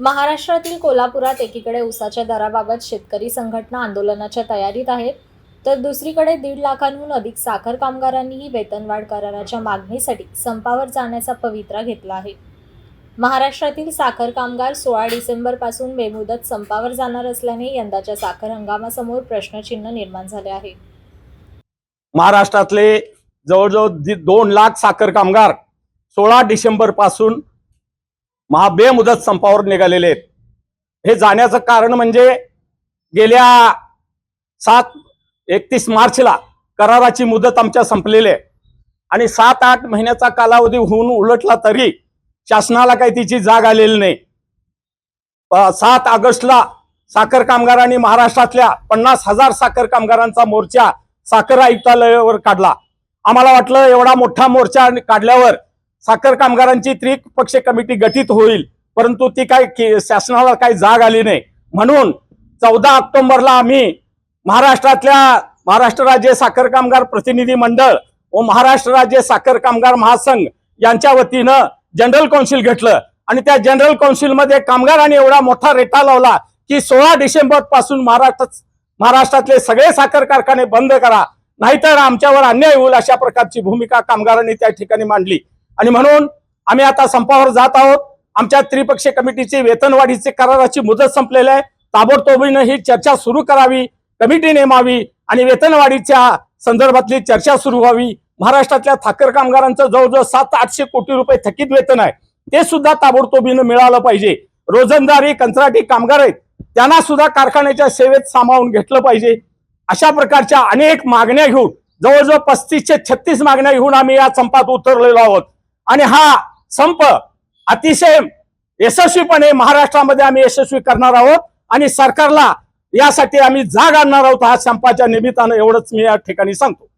महाराष्ट्रातील कोल्हापुरात एकीकडे ऊसाच्या दराबाबत शेतकरी संघटना आंदोलनाच्या तयारीत आहेत तर दुसरीकडे दीड लाखांहून अधिक साखर कामगारांनीही वेतनवाढ कराराच्या मागणीसाठी संपावर जाण्याचा पवित्रा घेतला आहे. महाराष्ट्रातील साखर कामगार सोळा डिसेंबरपासून बेमुदत संपावर जाणार असल्याने यंदाच्या साखर हंगामासमोर प्रश्नचिन्ह निर्माण झाले आहे. महाराष्ट्रातले जवळजवळ दोन लाख साखर कामगार सोळा डिसेंबरपासून महाबेमुदत संपावर निघालेले आहेत. हे जाण्याचं कारण म्हणजे गेल्या सात एकतीस मार्चला कराराची मुदत आमच्या संपलेली आहे. आणि सात आठ महिन्याचा कालावधी होऊन उलटला तरी शासनाला काही तिची जाग आलेली नाही. सात ऑगस्टला साखर कामगारांनी महाराष्ट्रातल्या पन्नास हजार साखर कामगारांचा मोर्चा साखर आयुक्तालयावर काढला. आम्हाला वाटलं एवढा मोठा मोर्चा काढल्यावर साखर कामगारांची त्रिपक्ष कमिटी गठीत होईल परंतु ती काय शासनाला काही जाग आली नाही. म्हणून चौदा ऑक्टोबरला आम्ही महाराष्ट्रातल्या महाराष्ट्र राज्य साखर कामगार प्रतिनिधी मंडळ व महाराष्ट्र राज्य साखर कामगार महासंघ यांच्या वतीनं जनरल कौन्सिल घेतलं. आणि त्या जनरल कौन्सिलमध्ये कामगारांनी एवढा मोठा रेटा लावला की सोळा डिसेंबरपासून महाराष्ट्र महाराष्ट्रातले सगळे साखर कारखाने बंद करा नाहीतर आमच्यावर अन्याय होईल अशा प्रकारची भूमिका कामगारांनी त्या ठिकाणी मांडली. आणि म्हणून आम्ही आता संपावर जात आहोत. आमच्या त्रिपक्षीय कमिटीची वेतनवाढीचे कराराची मुदत संपलेली आहे. ताबडतोबीनं ही चर्चा सुरू करावी कमिटी नेमावी आणि वेतनवाढीच्या संदर्भातली चर्चा सुरू व्हावी. महाराष्ट्रातल्या थाकर कामगारांचं जवळजवळ सात आठशे कोटी रुपये थकीत वेतन आहे. ते सुद्धा ताबडतोबीनं मिळालं पाहिजे. रोजंदारी कंत्राटी कामगार आहेत. त्यांना सुद्धा कारखान्याच्या सेवेत सामावून घेतलं पाहिजे. अशा प्रकारच्या अनेक मागण्या घेऊन जवळजवळ पस्तीसशे छत्तीस मागण्या घेऊन आम्ही या संपात उतरलेलो आहोत. आणि हा संप अतिशय यशस्वीपणे महाराष्ट्रामध्ये आम्ही यशस्वी करणार आहोत आणि सरकारला यासाठी आम्ही जाग आणणार आहोत हा संपाच्या निमित्तानं एवढंच मी या ठिकाणी सांगतो.